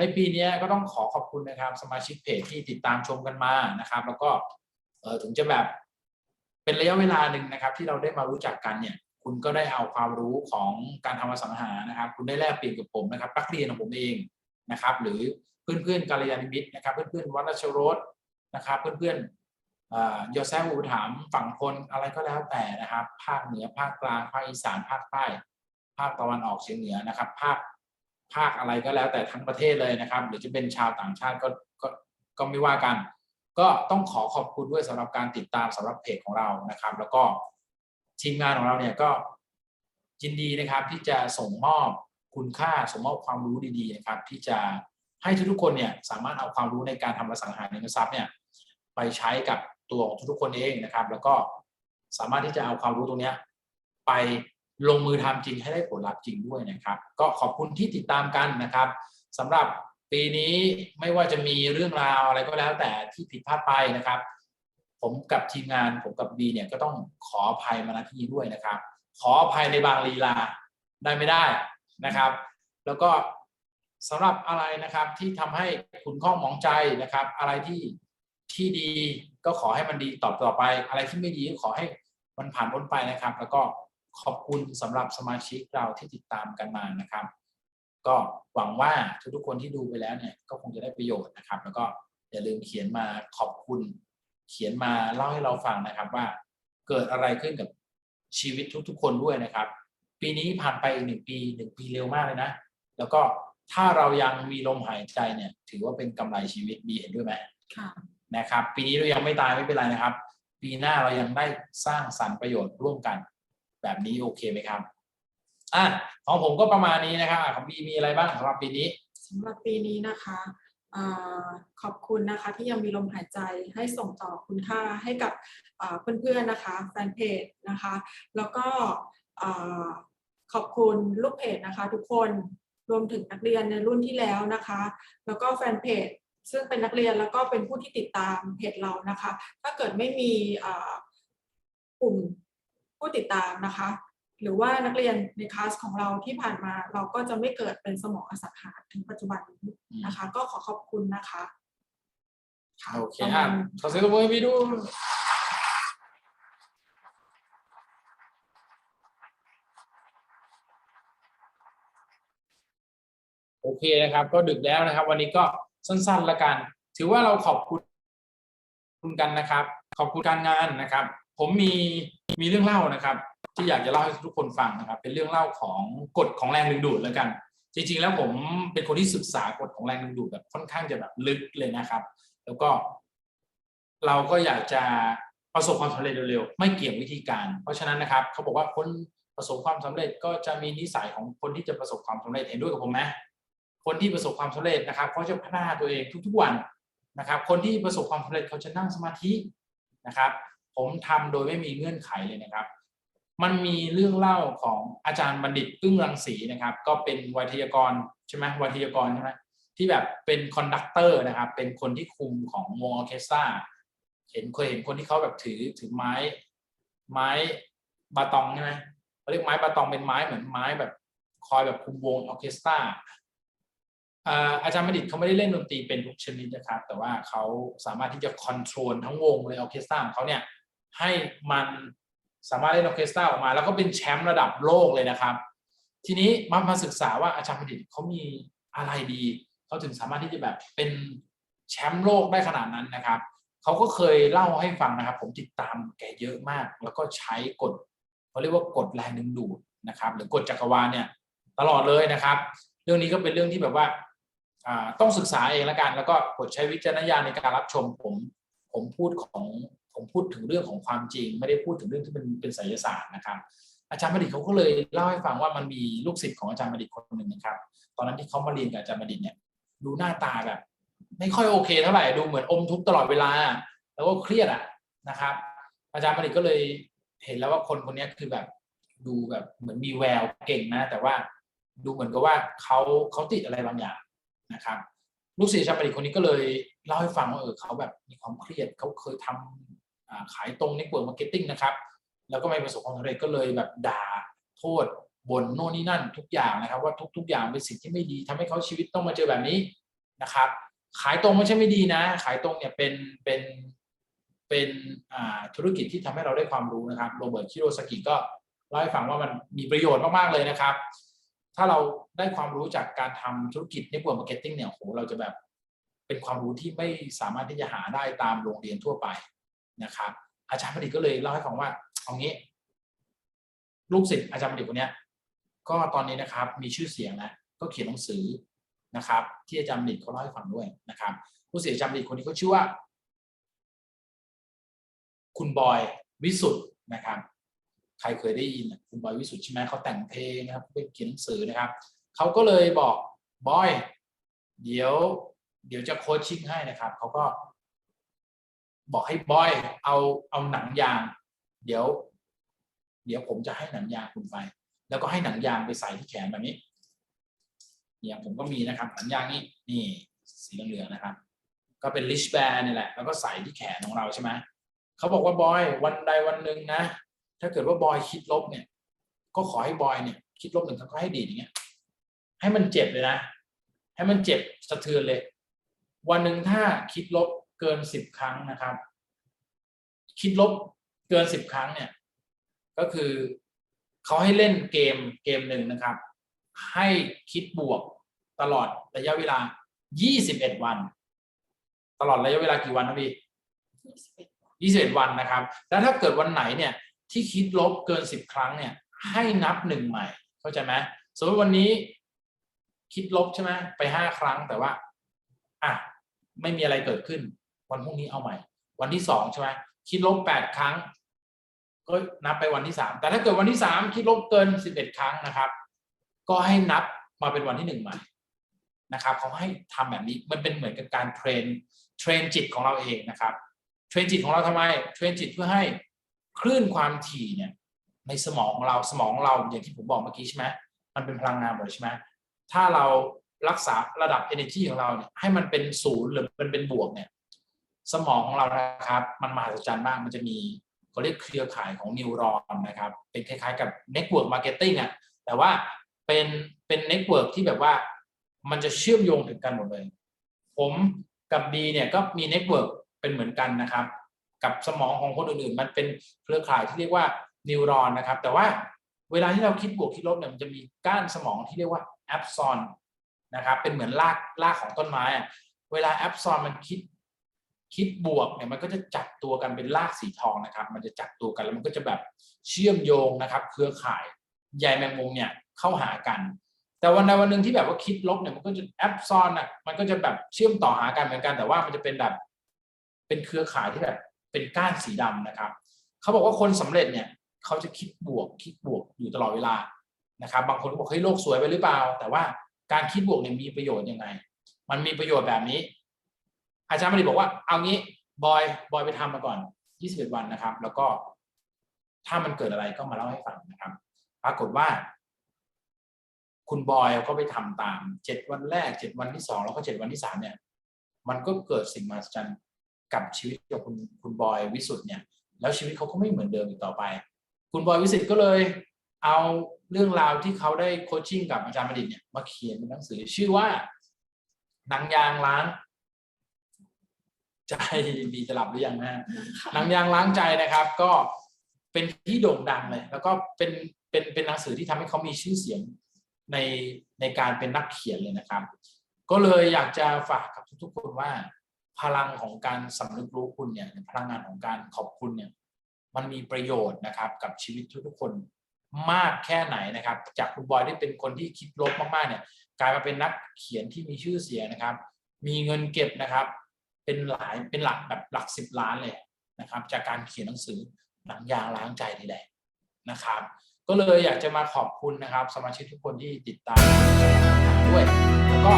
ในปีนี้ก็ต้องขอขอบคุณนะครับสมาชิกเพจที่ติดตามชมกันมานะครับ แล้วก็เออถึงจะแบบเป็นระยะเวลาหนึ่งนะครับ ที่เราได้มารู้จักกันเนี่ย คุณก็ได้เอาความรู้ของการทำอสังหานะครับ คุณได้แลกเปลี่ยนกับผมนะครับนักเรียนของผมเองนะครับ หรือเพื่อนๆกัลยาณมิตรนะครับ เพื่อนๆวัดราชรสนะครับ เพื่อนๆอ่ายอแซมอุปถัมฝั่งคนอะไรก็แล้วแต่นะครับ ภาคเหนือภาคกลางภาคอีสานภาคใต้ภาคตะวันออกเฉียงเหนือนะครับ ภาค ภาคอะไรก็แล้วแต่ทั้งประเทศเลยนะครับ หรือจะเป็นชาวต่างชาติก็ก็ก็ไม่ว่ากัน ก็ต้องขอขอบคุณด้วยสำหรับการติดตามสำหรับเพจของเรานะครับ แล้วก็ทีมงานของเราเนี่ยก็ยินดีนะครับที่จะส่งมอบคุณค่าส่งมอบความรู้ดีๆนะครับ ที่จะให้ทุกๆคนเนี่ยสามารถเอาความรู้ในการทำอสังหาริมทรัพย์เนี่ยไปใช้กับตัวของทุกๆคนเองนะครับ แล้วก็สามารถที่จะเอาความรู้ตรงเนี้ยไป ลงมือทำจริงให้ได้ผลลัพธ์จริงด้วยนะครับ ก็ขอบคุณที่ติดตามกันนะครับสำหรับปีนี้ไม่ว่าจะมีเรื่องราวอะไรก็แล้วแต่ที่ผิดพลาดไปนะครับ ผมกับทีมงานผมกับบีเนี่ยก็ต้องขออภัยมาณที่นี้ด้วยนะครับ ขออภัยในบางลีลาได้ไม่ได้นะครับ แล้วก็สำหรับอะไรนะครับที่ทำให้คุณข้องมองใจนะครับ อะไรที่ที่ดีก็ขอให้มันดีตอบต่อไป อะไรที่ไม่ดีก็ขอให้มันผ่านพ้นไปนะครับ แล้วก็ ขอบคุณสำหรับสมาชิกเราที่ติดตามกันมานะครับ ก็หวังว่าทุกๆคนที่ดูไปแล้วเนี่ยก็คงจะได้ประโยชน์นะครับ แล้วก็อย่าลืมเขียนมาขอบคุณ เขียนมาเล่าให้เราฟังนะครับว่าเกิดอะไรขึ้นกับชีวิตทุกๆ คนด้วยนะครับ ปีนี้ผ่านไปอีกหนึ่งปีหนึ่งปีเร็วมากเลยนะ แล้วก็ถ้าเรายังมีลมหายใจเนี่ยถือว่าเป็นกำไรชีวิตดีเห็นด้วยไหมค่ะนะครับ ปีนี้เรายังไม่ตายไม่เป็นไรนะครับ ปีหน้าเรายังได้สร้างสรรค์ประโยชน์ร่วมกัน แบบนี้โอเคไหมครับอะของผมก็ประมาณนี้นะครับของบีมีอะไรบ้างสำหรับปีนี้สำหรับปีนี้นะคะอขอบคุณนะคะที่ยังมีลมหายใจให้ส่งต่อคุณค่าให้กับอ่าเพื่อนๆนะคะแฟนเพจนะคะ แล้วก็ขอบคุณลูกเพจนะคะ ทุกคนรวมถึงนักเรียนในรุ่นที่แล้วนะคะ แล้วก็แฟนเพจซึ่งเป็นนักเรียนแล้วก็เป็นผู้ที่ติดตามเพจเรานะคะ ถ้าเกิดไม่มีกลุ่ม ผู้ติดตามนะคะ หรือว่านักเรียนในคลาสของเราที่ผ่านมาเราก็จะไม่เกิดเป็นสมองอสังหาถึงปัจจุบันนี้นะคะ ก็ขอขอบคุณนะคะะโอเคประอะมาณขอเสียงตบมือให้พี่ดูโอเคนะครับ ก็ดึกแล้วนะครับ วันนี้ก็สั้นๆละกัน ถือว่าเราขอบคุณคุณกันนะครับ ขอบคุณการงานนะครับ ผมมี มีเรื่องเล่านะครับ ที่อยากจะเล่าให้ทุกคนฟังนะครับ เป็นเรื่องเล่าของกฎของแรงดึงดูดแล้วกัน จริงๆ แล้วผมเป็นคนที่ศึกษากฎของแรงดึงดูดแบบค่อนข้างจะแบบลึกเลยนะครับ แล้วก็ เราก็อยากจะประสบความสำเร็จเร็วๆ ไม่เกี่ยงวิธีการ เพราะฉะนั้นนะครับเขาบอกว่าคนประสบความสำเร็จก็จะมีนิสัยของคนที่จะประสบความสำเร็จเห็นด้วยกับผมไหมคนที่ประสบความสำเร็จนะครับเขาจะพัฒนาตัวเองทุกๆวันนะครับ คนที่ประสบความสำเร็จเขาจะนั่งสมาธินะครับ ผมทำโดยไม่มีเงื่อนไขเลยนะครับ มันมีเรื่องเล่าของอาจารย์บัณฑิตอึ้งรังสีนะครับ ก็เป็นวยทยากรใช่ไหมวยทยากรใช่ไหมที่แบบเป็นคอนดักเตอร์นะครับ เป็นคนที่คุมของวงออเคสตราเห็นเคยเห็นคนที่เขาแบบถือถือไม้ ไม้บาตองใช่ไหมเขาเรียกไม้บาตองเป็นไม้เหมือนไม้แบบคอยแบบคุมวงออเคสตราอาจารย์บัณฑิตเขาไม่ได้เล่นดนตรีเป็นทุกชนิดนะครับ แต่ว่าเขาสามารถที่จะคอนโทรลทั้งวงเลยออเคสตราของเขาเนี่ย ให้มันสามารถเล่นออเคสตราออกมา แล้วก็เป็นแชมป์ระดับโลกเลยนะครับ ทีนี้มามาศึกษาว่าอาจารย์บัณฑิตเขามีอะไรดีเขาถึงสามารถที่จะแบบเป็นแชมป์โลกได้ขนาดนั้นนะครับเขาก็เคยเล่าให้ฟังนะครับ ผมติดตามแกเยอะมาก แล้วก็ใช้กฎเขาเรียกว่ากฎแรงดึงดูดนะครับ หรือกฎจักรวาลเนี่ยตลอดเลยนะครับ เรื่องนี้ก็เป็นเรื่องที่แบบว่าอ่าต้องศึกษาเองละกัน แล้วก็กดใช้วิจารณญาณในการรับชมผมผมพูดของ ผมพูดถึงเรื่องของความจริง ไม่ได้พูดถึงเรื่องที่เป็นเป็นไสยศาสตร์นะครับอาจารย์บัณฑิตเขาก็เลยเล่าให้ฟังว่ามันมีลูกศิษย์ของอาจารย์บัณฑิตคนหนึ่งนะครับ ตอนนั้นที่เขามาเรียนกับอาจารย์บัณฑิตเนี่ยดูหน้าตาแบบ ไม่ค่อยโอเคเท่าไหร่ดูเหมือนอมทุกข์ตลอดเวลา แล้วก็เครียดอะนะครับ อาจารย์บัณฑิตก็เลยเห็นแล้วว่าคนคนนี้คือแบบดูแบบเหมือนมีแววเก่งนะ แต่ว่าดูเหมือนกับว่าเขาเขาติดอะไรบางอย่างนะครับ ลูกศิษย์อาจารย์บัณฑิตคนนี้ก็เลยเล่าให้ฟังว่าเออเขาแบบมีความเครียดเขาเคยทำอ่า ขายตรงในกลุ่มมาร์เก็ตติ้งนะครับ แล้วก็ไม่ประสบความสำเร็จก็เลยแบบด่าโทษบ่นโน่นนี่นั่นทุกอย่างนะครับว่าทุก ๆ อย่างเป็นสิ่งที่ไม่ดีทำให้เขาชีวิตต้องมาเจอแบบนี้นะครับ ขายตรงไม่ใช่ไม่ดีนะ ขายตรงเนี่ยเป็นเป็นเป็นธุรกิจที่ทำให้เราได้ความรู้นะครับโรเบิร์ตคิโรสกิก็เล่าให้ฟังว่ามันมีประโยชน์มากๆเลยนะครับ ถ้าเราได้ความรู้จากการทำธุรกิจในบวกมาร์เก็ตติ้งเนี่ยโหเราจะแบบเป็นความรู้ที่ไม่สามารถที่จะหาได้ตามโรงเรียนทั่วไป นะครับ อาจารย์ประดิษฐ์ก็เลยเล่าให้ฟังว่าเอางี้ ลูกศิษย์อาจารย์ประดิษฐ์คนนี้ก็ตอนนี้นะครับมีชื่อเสียงนะก็เขียนหนังสือนะครับ ที่อาจารย์ประดิษฐ์เขาเล่าให้ฟังด้วยนะครับ ผู้เสียอาจารย์ประดิษฐ์คนนี้เขาชื่อว่า คุณบอยวิสุทธ์นะครับใครเคยได้ยินคุณบอยวิสุทธ์ใช่ไหมเขาแต่งเพลงนะครับเป็นเขียนหนังสือนะครับเขาก็เลยบอกบอย เดี๋ยว เดี๋ยวจะโคชชิ่งให้นะครับเขาก็ บอกให้บอยเอาเอาหนังยาง เดี๋ยว เดี๋ยวผมจะให้หนังยางคุณไป แล้วก็ให้หนังยางไปใส่ที่แขนแบบนี้ เนี่ยผมก็มีนะครับหนังยางนี่นี่สีเหลืองๆนะครับ ก็เป็นลิชแบนนี่แหละ แล้วก็ใส่ที่แขนของเราใช่ไหมเขาบอกว่าบอยวันใดวันหนึ่งนะ ถ้าเกิดว่าบอยคิดลบเนี่ย ก็ขอให้บอยเนี่ย คิดลบหนึ่งครั้งก็ให้ดีอย่างเงี้ย ให้มันเจ็บเลยนะ ให้มันเจ็บสะเทือนเลย วันหนึ่งถ้าคิดลบ เกินสิบครั้งนะครับ คิดลบเกินสิบครั้งเนี่ย ก็คือเขาให้เล่นเกมเกมหนึ่งนะครับ ให้คิดบวกตลอดระยะเวลา 21 วัน ตลอดระยะเวลากี่วันนะพี่21 21วันนะครับ แล้วถ้าเกิดวันไหนเนี่ย ที่คิดลบเกิน 10 ครั้งเนี่ย ให้นับหนึ่งใหม่ เข้าใจไหมสมมติวันนี้คิดลบใช่ไหมไปห้าครั้งแต่ว่า อะ ไม่มีอะไรเกิดขึ้น วันพรุ่งนี้เอาใหม่ วันที่สองใช่ไหมคิดลบแปดครั้ง ก็นับไปวันที่สามแต่ถ้าเกิดวันที่สามคิดลบเกินสิบเอ็ดครั้งนะครับ ก็ให้นับมาเป็นวันที่หนึ่งใหม่นะครับเขาให้ทำแบบนี้มันเป็นเหมือนกับการเทรนเทรนจิตของเราเองนะครับ เทรนจิตของเราทำไม เทรนจิตเพื่อให้คลื่นความถี่เนี่ยในสมองของเราสมองของเราอย่างที่ผมบอกเมื่อกี้ใช่ไหมมันเป็นพลังงานหมดใช่ไหมถ้าเรารักษาระดับ energy ของเราเนี่ยให้มันเป็นศูนย์หรือมันเป็นบวกเนี่ย สมองของเรานะครับ มันมหัศจรรย์มากมันจะมีเขาเรียกเครือข่ายของนิวรอนนะครับ เป็นคล้ายๆกับ network marketing อะแต่ว่าเป็นเป็น network ที่แบบว่ามันจะเชื่อมโยงถึงกันหมดเลย ผมกับดีเนี่ยก็มี network เป็นเหมือนกันนะครับ กับสมองของคนอื่นๆ มันเป็นเครือข่ายที่เรียกว่านิวรอนนะครับ แต่ว่าเวลาที่เราคิดบวกคิดลบเนี่ยมันจะมีก้านสมองที่เรียกว่าแอปซอนนะครับ เป็นเหมือนรากรากของต้นไม้อะเวลาแอปซอนมันคิด คิดบวกเนี่ยมันก็จะจับตัวกันเป็นรากสีทองนะครับ มันจะจับตัวกันแล้วมันก็จะแบบเชื่อมโยงนะครับ เครือข่ายใยแมงมุมเนี่ยเข้าหากัน แต่วันใดวันหนึ่งที่แบบว่าคิดลบเนี่ยมันก็จะแอปซอนอะมันก็จะแบบเชื่อมต่อหากันเหมือนกัน แต่ว่ามันจะเป็นแบบเป็นเครือข่ายที่แบบเป็นก้านสีดำนะครับเขาบอกว่าคนสำเร็จเนี่ยเขาจะคิดบวกคิดบวกอยู่ตลอดเวลานะครับ บางคนบอกเฮ้ยโลกสวยไปหรือเปล่า แต่ว่าการคิดบวกเนี่ยมีประโยชน์ยังไง มันมีประโยชน์แบบนี้ อาจารย์มณีบอกว่าเอางี้บอยบอยไปทำมาก่อน21วันนะครับ แล้วก็ ถ้ามันเกิดอะไรก็มาเล่าให้ฟังนะครับ ปรากฏว่า คุณบอยก็ไปทำตามเจ็ดวันแรกเจ็ดวันที่สองแล้วก็เจ็ดวันที่สามเนี่ย มันก็เกิดสิ่งมหัศจรรย์กับชีวิตของคุณคุณบอยวิสุทธ์เนี่ย แล้วชีวิตเขาก็ไม่เหมือนเดิมอีกต่อไป คุณบอยวิสุทธ์ก็เลย เอาเรื่องราวที่เขาได้โคชชิ่งกับอาจารย์มดิตเนี่ยมาเขียนเป็นหนังสือชื่อว่าหนังยางล้าง ใจดีจะหลับหรือยังนะฮะหนังยางล้างใจนะครับ ก็เป็นที่โด่งดังเลย แล้วก็เป็นเป็นเป็นหนังสือที่ทำให้เขามีชื่อเสียงในในการเป็นนักเขียนเลยนะครับ ก็เลยอยากจะฝากกับทุกๆคนว่า พลังของการสำนึกรู้คุณเนี่ยพลังงานของการขอบคุณเนี่ย มันมีประโยชน์นะครับ กับชีวิตทุกๆคนมากแค่ไหนนะครับ จากคุณบอยที่เป็นคนที่คิดลบมากๆเนี่ย กลายมาเป็นนักเขียนที่มีชื่อเสียงนะครับ มีเงินเก็บนะครับ เป็นหลายเป็นหลักแบบหลักสิบล้านเลยนะครับ จากการเขียนหนังสือหนังยางล้างใจนี่แหละนะครับ ก็เลยอยากจะมาขอบคุณนะครับ สมาชิกทุกคนที่ติดตามด้วย แล้วก็